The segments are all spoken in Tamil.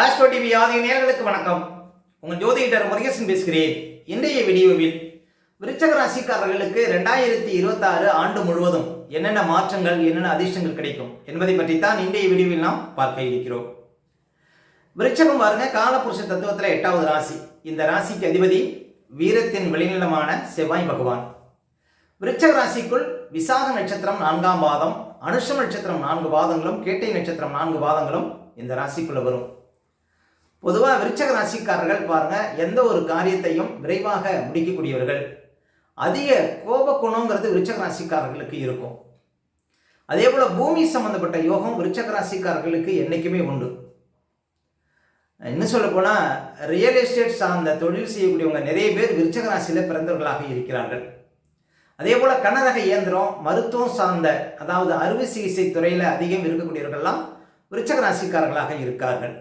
ஆஸ்ட்ரோ டிவி ஆதிய நேர்களுக்கு வணக்கம். உங்கள் ஜோதிடர் முருகேசன் பேசுகிறேன். இன்றைய வீடியோவில் விருச்சக ராசிக்காரர்களுக்கு ரெண்டாயிரத்தி இருபத்தாறு ஆண்டு முழுவதும் என்னென்ன மாற்றங்கள் என்னென்ன அதிர்ஷ்டங்கள் கிடைக்கும் என்பதை பற்றித்தான் இன்றைய வீடியோவில் நாம் பார்க்க இருக்கிறோம். விருச்சகம் பாருங்க காலபுருஷ தத்துவத்தில் எட்டாவது ராசி. இந்த ராசிக்கு அதிபதி வீரத்தின் வெளிநிலமான செவ்வாய் பகவான். விருச்சக ராசிக்குள் விசாக நட்சத்திரம் நான்காம் பாதம் அனுஷம் நட்சத்திரம் நான்கு பாதங்களும் கேட்டை நட்சத்திரம் நான்கு பாதங்களும் இந்த ராசிக்குள்ள வரும். பொதுவாக விருச்சக ராசிக்காரர்கள் பாருங்க எந்த ஒரு காரியத்தையும் விரைவாக முடிக்கக்கூடியவர்கள். அதிக கோப குணங்கிறது விருச்சக ராசிக்காரர்களுக்கு இருக்கும். அதே போல பூமி சம்பந்தப்பட்ட யோகம் விருச்சக ராசிக்காரர்களுக்கு என்றைக்குமே உண்டு. என்ன சொல்ல போனா ரியல் எஸ்டேட் சார்ந்த தொழில் செய்யக்கூடியவங்க நிறைய பேர் விருச்சக ராசியில பிறந்தவர்களாக இருக்கிறார்கள். அதே போல கனரக இயந்திரம் மருத்துவம் சார்ந்த அதாவது அறுவை சிகிச்சை துறையில அதிகம் இருக்கக்கூடியவர்கள்லாம் விருச்சக ராசிக்காரர்களாக இருக்கார்கள்.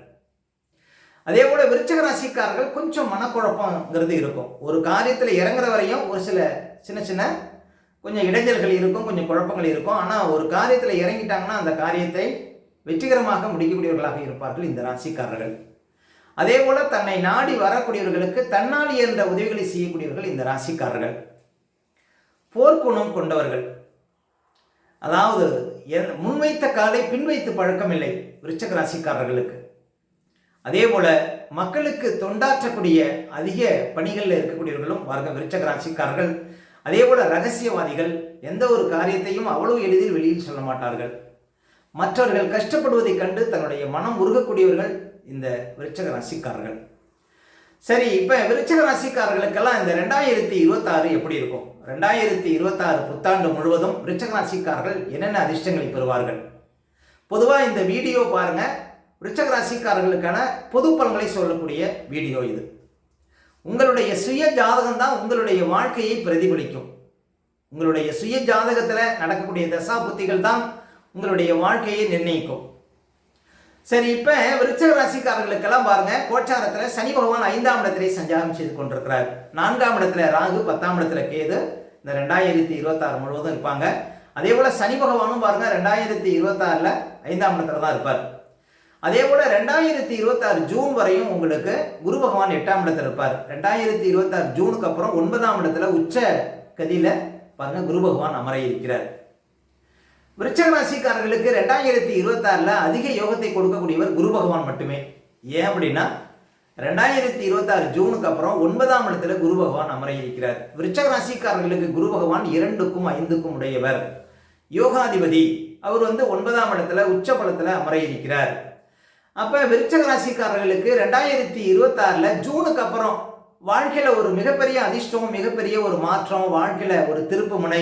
அதே போல விருச்சக ராசிக்காரர்கள் கொஞ்சம் மனக்குழப்பங்கிறது இருக்கும். ஒரு காரியத்தில் இறங்குற வரையும் ஒரு சில சின்ன சின்ன கொஞ்சம் இடைஞ்சல்கள் இருக்கும் கொஞ்சம் குழப்பங்கள் இருக்கும். ஆனால் ஒரு காரியத்தில் இறங்கிட்டாங்கன்னா அந்த காரியத்தை வெற்றிகரமாக முடிக்கக்கூடியவர்களாக இருப்பார்கள் இந்த ராசிக்காரர்கள். அதே போல தன்னை நாடி வரக்கூடியவர்களுக்கு தன்னால் இயன்ற உதவிகளை செய்யக்கூடியவர்கள் இந்த ராசிக்காரர்கள். போர்க்குணம் கொண்டவர்கள். அதாவது முன்வைத்த காலை பின்வைத்து பழக்கம் இல்லை விருச்சக ராசிக்காரர்களுக்கு. அதே போல மக்களுக்கு தொண்டாற்றக்கூடிய அதிக பணிகளில் இருக்கக்கூடியவர்களும் வர்க்க விருச்சக ராசிக்காரர்கள் அதே போல ரகசியவாதிகள் எந்த ஒரு காரியத்தையும் அவ்வளவு எளிதில் வெளியில் சொல்ல மாட்டார்கள். மற்றவர்கள் கஷ்டப்படுவதைக் கண்டு தன்னுடைய மனம் உருகக்கூடியவர்கள் இந்த விருச்சக ராசிக்காரர்கள் சரி இப்போ விருச்சக ராசிக்காரர்களுக்கெல்லாம் இந்த ரெண்டாயிரத்தி இருபத்தாறு எப்படி இருக்கும்? ரெண்டாயிரத்தி இருபத்தாறு புத்தாண்டு முழுவதும் விருச்சக ராசிக்காரர்கள் என்னென்ன அதிர்ஷ்டங்களை பெறுவார்கள்? பொதுவாக இந்த வீடியோ பாருங்க விருச்சக ராசிக்காரர்களுக்கான பொது பலன்களை சொல்லக்கூடிய வீடியோ இது. உங்களுடைய சுய ஜாதகம் தான் உங்களுடைய வாழ்க்கையை பிரதிபலிக்கும். உங்களுடைய சுய ஜாதகத்தில் நடக்கக்கூடிய தசா புத்திகள் தான் உங்களுடைய வாழ்க்கையை நிர்ணயிக்கும். சரி இப்போ விருச்சக ராசிக்காரர்களுக்கெல்லாம் பாருங்க கோச்சாரத்தில் சனி பகவான் ஐந்தாம் இடத்திலே சஞ்சாரம் செய்து கொண்டிருக்கிறார். நான்காம் இடத்துல ராகு பத்தாம் இடத்துல கேது. இந்த ரெண்டாயிரத்தி இருபத்தாறு முழுவதும் இருப்பாங்க. அதே போல சனி பகவானும் பாருங்க ரெண்டாயிரத்தி இருபத்தாறுல ஐந்தாம் இடத்துல தான் இருப்பார். அதே போல ரெண்டாயிரத்தி இருபத்தாறு ஜூன் வரையும் உங்களுக்கு குரு பகவான் எட்டாம் இடத்துல இருப்பார். ரெண்டாயிரத்தி இருபத்தாறு ஜூனுக்கு அப்புறம் ஒன்பதாம் இடத்துல உச்ச கதியில பாருங்க குரு பகவான் அமர இருக்கிறார் விருச்சக ராசிக்காரர்களுக்கு ரெண்டாயிரத்தி இருபத்தாறில் அதிக யோகத்தை கொடுக்கக்கூடியவர் குரு பகவான் மட்டுமே. ஏன் அப்படின்னா ரெண்டாயிரத்தி இருபத்தாறு ஜூனுக்கு அப்புறம் ஒன்பதாம் இடத்துல குரு பகவான் அமர இருக்கிறார் விருச்சக ராசிக்காரர்களுக்கு குரு பகவான் இரண்டுக்கும் ஐந்துக்கும் உடையவர். யோகாதிபதி அவர் வந்து ஒன்பதாம் இடத்துல உச்ச பலத்துல அமர இருக்கிறார் அப்போ விருச்சக ராசிக்காரர்களுக்கு ரெண்டாயிரத்தி இருபத்தாறில் ஜூனுக்கு அப்புறம் வாழ்க்கையில் ஒரு மிகப்பெரிய அதிர்ஷ்டம் மிகப்பெரிய ஒரு மாற்றம் வாழ்க்கையில் ஒரு திருப்பு முனை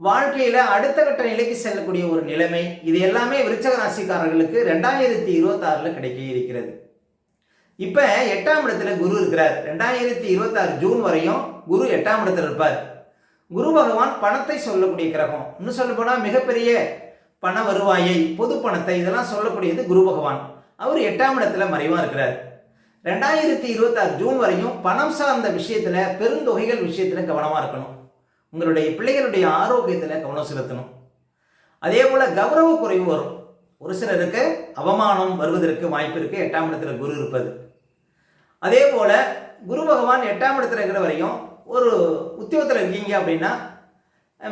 வாழ்க்கையில் அடுத்த கட்ட நிலைக்கு செல்லக்கூடிய ஒரு நிலைமை. இது எல்லாமே விருச்சக ராசிக்காரர்களுக்கு ரெண்டாயிரத்தி இருபத்தாறில் கிடைக்க இருக்கிறது. இப்போ எட்டாம் இடத்துல குரு இருக்கிறார். ரெண்டாயிரத்தி இருபத்தாறு ஜூன் வரையும் குரு எட்டாம் இடத்துல இருப்பார். குரு பகவான் பணத்தை சொல்லக்கூடிய கிரகம். இன்னும் சொல்ல போனால் மிகப்பெரிய பண வருவாயை பொது பணத்தை இதெல்லாம் சொல்லக்கூடியது குரு பகவான். அவர் எட்டாம் இடத்துல மறைவாக இருக்கிறார். ரெண்டாயிரத்தி இருபத்தாறு ஜூன் வரையும் பணம் சார்ந்த விஷயத்தில் பெருந்தொகைகள் விஷயத்தில் கவனமாக இருக்கணும். உங்களுடைய பிள்ளைகளுடைய ஆரோக்கியத்தில் கவனம் செலுத்தணும். அதே போல் கௌரவ குறைவு வரும். ஒரு சிலருக்கு அவமானம் வருவதற்கு வாய்ப்பு இருக்குது எட்டாம் இடத்துல குரு இருப்பது. அதே போல் குரு பகவான் எட்டாம் இடத்துல இருக்கிற வரையும் ஒரு உத்தியோகத்தில் இருக்கீங்க அப்படின்னா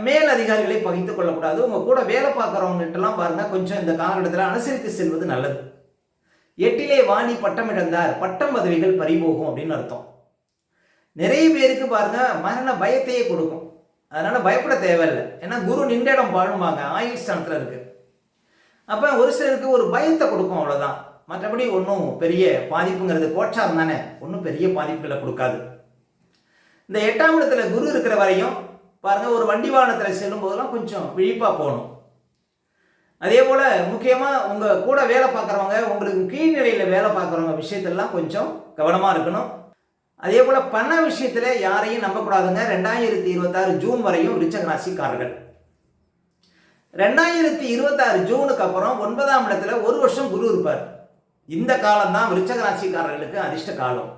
மேல் அதிகாரிகளை பகிர்ந்து கொள்ளக்கூடாது. உங்கள் கூட வேலை பார்க்குறவங்கள்ட்டலாம் பாருங்கள் கொஞ்சம் இந்த காலகட்டத்தில் அனுசரித்து செல்வது நல்லது. எட்டிலே வாணி பட்டம் இழந்தார். பட்டம் பதவிகள் பறிபோகும் அப்படின்னு அர்த்தம். நிறைய பேருக்கு பாருங்க மரண பயத்தையே கொடுக்கும். அதனால பயப்பட தேவையில்லை. ஏன்னா குரு நின்ற இடம் பாழும்பாங்க. ஆயுள் ஸ்தானத்தில் இருக்கு. அப்போ ஒரு சிலருக்கு ஒரு பயத்தை கொடுக்கும் அவ்வளோதான் மற்றபடி ஒன்றும் பெரிய பாதிப்புங்கிறது கோச்சாரம் தானே. ஒன்றும் பெரிய பாதிப்புகளை கொடுக்காது. இந்த எட்டாம் இடத்துல குரு இருக்கிற வரையும் பாருங்க ஒரு வண்டி வாகனத்தில் செல்லும் போதெல்லாம் கொஞ்சம் விழிப்பாக போகணும். அதே போல் முக்கியமாக உங்கள் கூட வேலை பார்க்குறவங்க உங்களுக்கு கீழ்நிலையில் வேலை பார்க்குறவங்க விஷயத்தெல்லாம் கொஞ்சம் கவனமாக இருக்கணும். அதே போல் பண விஷயத்தில் யாரையும் நம்பக்கூடாதுங்க. ரெண்டாயிரத்தி இருபத்தாறு ஜூன் வரையும் ரிச்சகராசிக்காரர்கள் ரெண்டாயிரத்தி இருபத்தாறு ஜூனுக்கு அப்புறம் ஒன்பதாம் இடத்துல ஒரு வருஷம் குரு இருப்பார். இந்த காலம் தான் விருச்சக ராசிக்காரர்களுக்கு அதிர்ஷ்ட காலம்.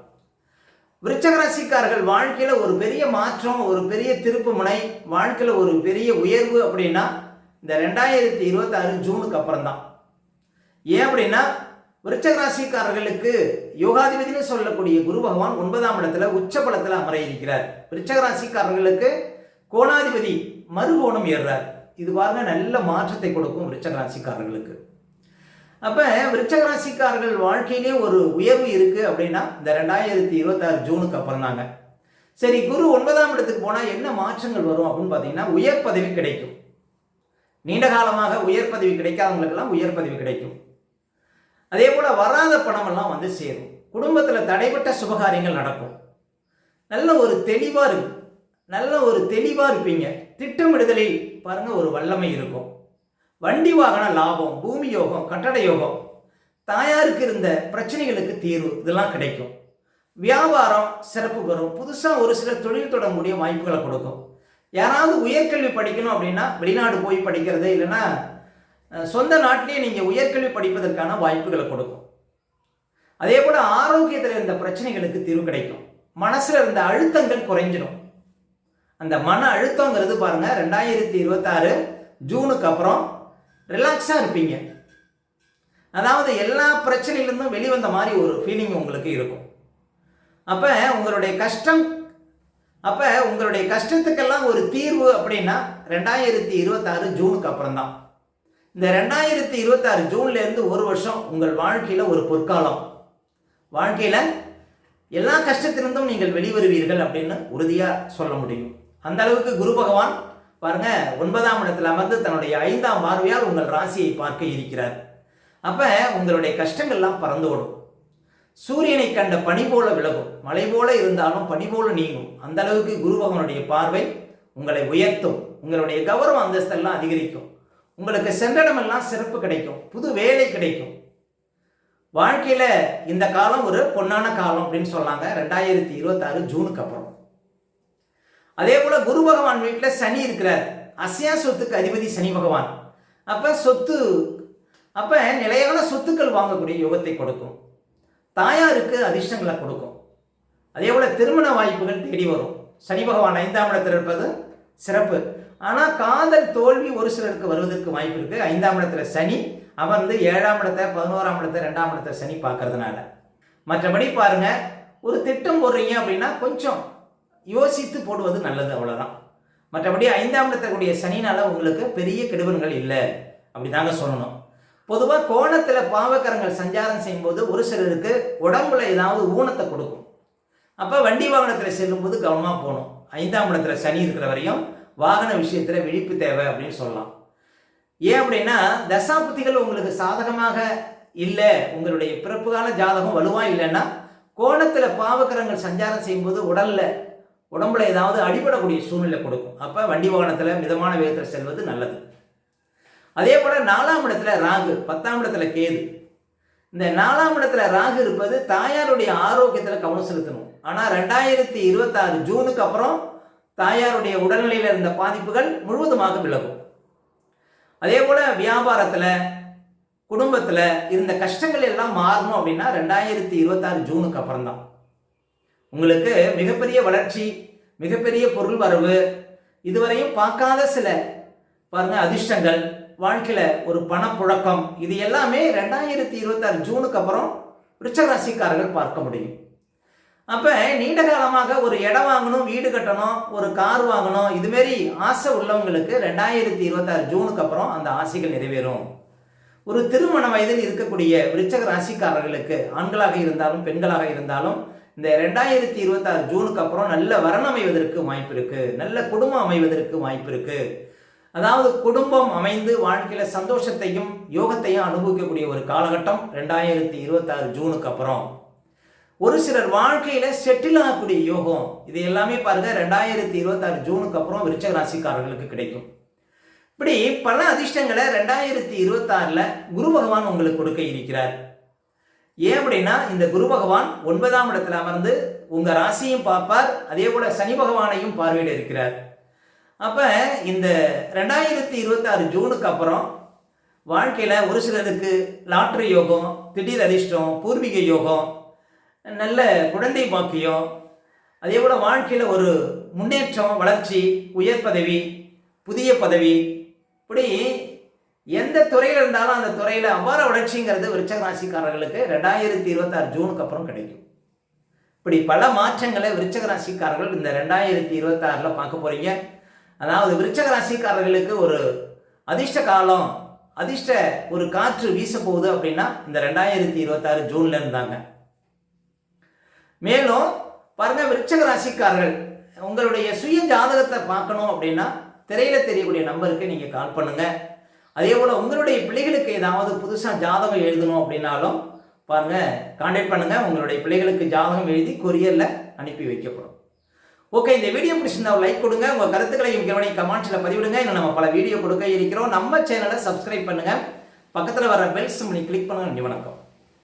விருச்சக ராசிக்காரர்கள் ஒரு பெரிய மாற்றம் ஒரு பெரிய திருப்பு முனை வாழ்க்கையில் ஒரு பெரிய உயர்வு அப்படின்னா இந்த ரெண்டாயிரத்தி இருபத்தாறு ஜூனுக்கு அப்புறம் தான் ஏன் அப்படின்னா விருச்சக ராசிக்காரர்களுக்கு யோகாதிபதினு சொல்லக்கூடிய குரு பகவான் ஒன்பதாம் இடத்துல உச்ச பலத்தில் அமர இருக்கிறார் விருச்சக ராசிக்காரர்களுக்கு கோணாதிபதி மறுகோணம் ஏறுறார். இது பாருங்க நல்ல மாற்றத்தை கொடுக்கும் விருச்சக ராசிக்காரர்களுக்கு அப்ப விருச்சக ராசிக்காரர்கள் வாழ்க்கையிலே ஒரு உயர்வு இருக்கு அப்படின்னா இந்த ரெண்டாயிரத்தி இருபத்தாறு ஜூனுக்கு அப்புறம் தாங்க சரி குரு ஒன்பதாம் இடத்துக்கு போனா என்ன மாற்றங்கள் வரும் அப்படின்னு பார்த்தீங்கன்னா உயர் பதவி கிடைக்கும். நீண்ட காலமாக உயர் பதவி கிடைக்காதவங்களுக்கெல்லாம் உயர் பதவி கிடைக்கும். அதே போல் வராத பணமெல்லாம் வந்து சேரும். குடும்பத்தில் தடைப்பட்ட சுபகாரியங்கள் நடக்கும். நல்ல ஒரு தெளிவாக இருக்கும் நல்ல ஒரு தெளிவாக இருப்பீங்க. திட்டமிடுதலில் பாருங்க ஒரு வல்லமை இருக்கும். வண்டி வாகன லாபம் பூமி யோகம் கட்டட யோகம் தாயாருக்கு இருந்த பிரச்சனைகளுக்கு தீர்வு இதெல்லாம் கிடைக்கும். வியாபாரம் சிறப்பு பெறும். புதுசாக ஒரு சில தொழில் தொடங்கக்கூடிய வாய்ப்புகளை கொடுக்கும். யாராவது உயர்கல்வி படிக்கணும் அப்படின்னா வெளிநாடு போய் படிக்கிறது இல்லைன்னா சொந்த நாட்டிலேயே நீங்கள் உயர்கல்வி படிப்பதற்கான வாய்ப்புகளை கொடுக்கும். அதே போல் ஆரோக்கியத்தில் இருந்த பிரச்சனைகளுக்கு தீர்வு கிடைக்கும். மனசில் இருந்த அழுத்தங்கள் குறைஞ்சிடும். அந்த மன அழுத்தங்கிறது பாருங்கள் ரெண்டாயிரத்தி இருபத்தாறு ஜூனுக்கு அப்புறம் ரிலாக்ஸாக இருப்பீங்க. அதாவது எல்லா பிரச்சனையிலிருந்தும் வெளிவந்த மாதிரி ஒரு ஃபீலிங் உங்களுக்கு இருக்கும். அப்போ உங்களுடைய கஷ்டம் அப்போ உங்களுடைய கஷ்டத்துக்கெல்லாம் ஒரு தீர்வு அப்படின்னா ரெண்டாயிரத்தி இருபத்தாறு ஜூனுக்கு அப்புறம் தான் இந்த ரெண்டாயிரத்தி இருபத்தாறு ஜூன்லேருந்து ஒரு வருஷம் உங்கள் வாழ்க்கையில் ஒரு பொற்காலம். வாழ்க்கையில் எல்லா கஷ்டத்திலிருந்தும் நீங்கள் வெளிவருவீர்கள் அப்படின்னு உறுதியாக சொல்ல முடியும். அந்த அளவுக்கு குரு பகவான் பாருங்க ஒன்பதாம் இடத்துல அமர்ந்து தன்னுடைய ஐந்தாம் பார்வையால் உங்கள் ராசியை பார்க்க இருக்கிறார். அப்போ உங்களுடைய கஷ்டங்கள்லாம் பறந்து ஓடும். சூரியனை கண்ட பனி போல விலகும். மலை போல இருந்தாலும் பனி போல நீங்கும். அந்த அளவுக்கு குரு பகவானுடைய பார்வை உங்களை உயர்த்தும். உங்களுடைய கௌரவ அந்தஸ்தெல்லாம் அதிகரிக்கும். உங்களுக்கு சென்றடமெல்லாம் சிறப்பு கிடைக்கும். புது வேலை கிடைக்கும். வாழ்க்கையில் இந்த காலம் ஒரு பொன்னான காலம் அப்படின்னு சொன்னாங்க. ரெண்டாயிரத்தி இருபத்தாறு ஜூனுக்கு அப்புறம். அதே போல குரு பகவான் வீட்டில் சனி இருக்கிறார். அசையா சொத்துக்கு அதிபதி சனி பகவான். அப்போ சொத்து அப்போ நிலையான சொத்துக்கள் வாங்கக்கூடிய யோகத்தை கொடுக்கும். தாயாருக்கு அதிர்ஷ்டங்களை கொடுக்கும். அதே போல திருமண வாய்ப்புகள் தேடி வரும். சனி பகவான் ஐந்தாம் இடத்தில் இருப்பது சிறப்பு. ஆனால் காதல் தோல்வி ஒரு சிலருக்கு வருவதற்கு வாய்ப்பு இருக்குது ஐந்தாம் இடத்துல சனி அமர்ந்து ஏழாம் இடத்தை பதினோராம் இடத்தை ரெண்டாம் இடத்தை சனி பார்க்கறதுனால. மற்றபடி பாருங்க ஒரு திட்டம் போடுறீங்க அப்படின்னா கொஞ்சம் யோசித்து போடுவது நல்லது அவ்வளோதான் மற்றபடி ஐந்தாம் இடத்தக்கூடிய சனினால உங்களுக்கு பெரிய கெடுபன்கள் இல்லை. அப்படி தாங்க சொல்லணும். பொதுவாக கோணத்தில் பாவக்கரங்கள் சஞ்சாரம் செய்யும்போது ஒரு சிலருக்கு உடம்புல ஏதாவது ஊனத்தை கொடுக்கும். அப்போ வண்டி வாகனத்தில் செல்லும்போது கவனமாக போகணும். ஐந்தாம் இடத்துல சனி இருக்கிற வரையும் வாகன விஷயத்தில் விழிப்பு தேவை அப்படின்னு சொல்லலாம். ஏன் அப்படின்னா தசாபுத்திகள் உங்களுக்கு சாதகமாக இல்லை உங்களுடைய பிறப்பு கால ஜாதகம் வலுவாக இல்லைன்னா கோணத்தில் பாவக்கரங்கள் சஞ்சாரம் செய்யும்போது உடலில் உடம்புல ஏதாவது அடிபடக்கூடிய சூழ்நிலை கொடுக்கும். அப்போ வண்டி வாகனத்தில் மிதமான வேகத்தில் செல்வது நல்லது. அதே போல் நாலாம் இடத்துல ராகு பத்தாம் இடத்துல கேது. இந்த நாலாம் இடத்துல ராகு இருப்பது தாயாருடைய ஆரோக்கியத்தில் கவனம் செலுத்தணும். ஆனால் ரெண்டாயிரத்தி இருபத்தாறு ஜூனுக்கு அப்புறம் தாயாருடைய உடல்நிலையில் இருந்த பாதிப்புகள் முழுவதுமாக விலகும். அதே போல் வியாபாரத்தில் குடும்பத்தில் இருந்த கஷ்டங்கள் எல்லாம் மாறணும் அப்படின்னா ரெண்டாயிரத்தி இருபத்தாறு ஜூனுக்கு அப்புறம் தான் உங்களுக்கு மிகப்பெரிய வளர்ச்சி மிகப்பெரிய பொருள் வரவு இதுவரையும் பார்க்காத சில பாருங்க அதிர்ஷ்டங்கள் வாழ்க்கையில ஒரு பணப்புழக்கம். இது எல்லாமே ரெண்டாயிரத்தி இருபத்தாறு ஜூனுக்கு அப்புறம் ரிச்சராசிக்காரர்கள் பார்க்க முடியும். அப்ப நீண்ட காலமாக ஒரு இடம் வாங்கணும் வீடு கட்டணும் ஒரு கார் வாங்கணும் இதுமாரி ஆசை உள்ளவங்களுக்கு ரெண்டாயிரத்தி இருபத்தாறு ஜூனுக்கு அப்புறம் அந்த ஆசைகள் நிறைவேறும். ஒரு திருமண வயதில் இருக்கக்கூடிய விருச்சக ராசிக்காரர்களுக்கு ஆண்களாக இருந்தாலும் பெண்களாக இருந்தாலும் இந்த ரெண்டாயிரத்தி இருபத்தாறு ஜூனுக்கு அப்புறம் நல்ல வரணம் அமைவதற்கு வாய்ப்பு இருக்கு. நல்ல குடும்பம் அமைவதற்கு வாய்ப்பு இருக்குது அதாவது குடும்பம் அமைந்து வாழ்க்கையில சந்தோஷத்தையும் யோகத்தையும் அனுபவிக்கக்கூடிய ஒரு காலகட்டம் ரெண்டாயிரத்தி இருபத்தாறு ஜூனுக்கு அப்புறம். ஒரு சிலர் வாழ்க்கையில செட்டில் ஆகக்கூடிய யோகம் இது எல்லாமே பாருங்க ரெண்டாயிரத்தி இருபத்தாறு ஜூனுக்கு அப்புறம் விருச்சக ராசிக்காரர்களுக்கு கிடைக்கும். இப்படி பல அதிர்ஷ்டங்களை ரெண்டாயிரத்தி இருபத்தாறில் குரு பகவான் உங்களுக்கு கொடுக்க இருக்கிறார். ஏன் அப்படின்னா இந்த குரு பகவான் ஒன்பதாம் இடத்துல அமர்ந்து உங்க ராசியும் பார்ப்பார் அதே போல சனி பகவானையும் பார்வையிட இருக்கிறார். அப்போ இந்த ரெண்டாயிரத்தி இருபத்தாறு ஜூனுக்கு அப்புறம் வாழ்க்கையில் ஒரு சிலருக்கு லாட்ரி யோகம் திடீர் அதிர்ஷ்டம் பூர்வீக யோகம் நல்ல குழந்தை பாக்கியம் அதே போல் வாழ்க்கையில் ஒரு முன்னேற்றம் வளர்ச்சி உயர் பதவி புதிய பதவி இப்படி எந்த துறையில் இருந்தாலும் அந்த துறையில் அபார வளர்ச்சிங்கிறது விருச்சக ராசிக்காரர்களுக்கு ரெண்டாயிரத்தி இருபத்தாறு ஜூனுக்கு அப்புறம் கிடைக்கும். இப்படி பல மாற்றங்களை விருச்சக ராசிக்காரர்கள் இந்த ரெண்டாயிரத்தி இருபத்தாறில் பார்க்க போகிறீங்க அதாவது விருச்சக ராசிக்காரர்களுக்கு ஒரு அதிர்ஷ்ட காலம் அதிர்ஷ்ட ஒரு காற்று வீச போகுது அப்படின்னா இந்த ரெண்டாயிரத்தி இருபத்தாறு ஜூன்ல இருந்தாங்க. மேலும் பாருங்க விருச்சக ராசிக்காரர்கள் உங்களுடைய சுய ஜாதகத்தை பார்க்கணும் அப்படின்னா திரையில தெரியக்கூடிய நம்பருக்கு நீங்க கால் பண்ணுங்க. அதே போல உங்களுடைய பிள்ளைகளுக்கு ஏதாவது புதுசா ஜாதகம் எழுதணும் அப்படின்னாலும் பாருங்க கான்டாக்ட் பண்ணுங்க. உங்களுடைய பிள்ளைகளுக்கு ஜாதகம் எழுதி கொரியர்ல அனுப்பி வைக்கப்படும். ஓகே இந்த வீடியோ பிடிச்சிருந்தா லைக் கொடுங்க. உங்கள் கருத்துக்களையும் கவனி கமெண்ட்ஸில் பதிவிடுங்க. இன்னும் நம்ம பல வீடியோ கொடுக்க இருக்கிறோம். நம்ம சேனலை சப்ஸ்கிரைப் பண்ணுங்கள் பக்கத்தில் வர பெல் சிம்னி கிளிக் பண்ணுங்க. நன்றி வணக்கம்.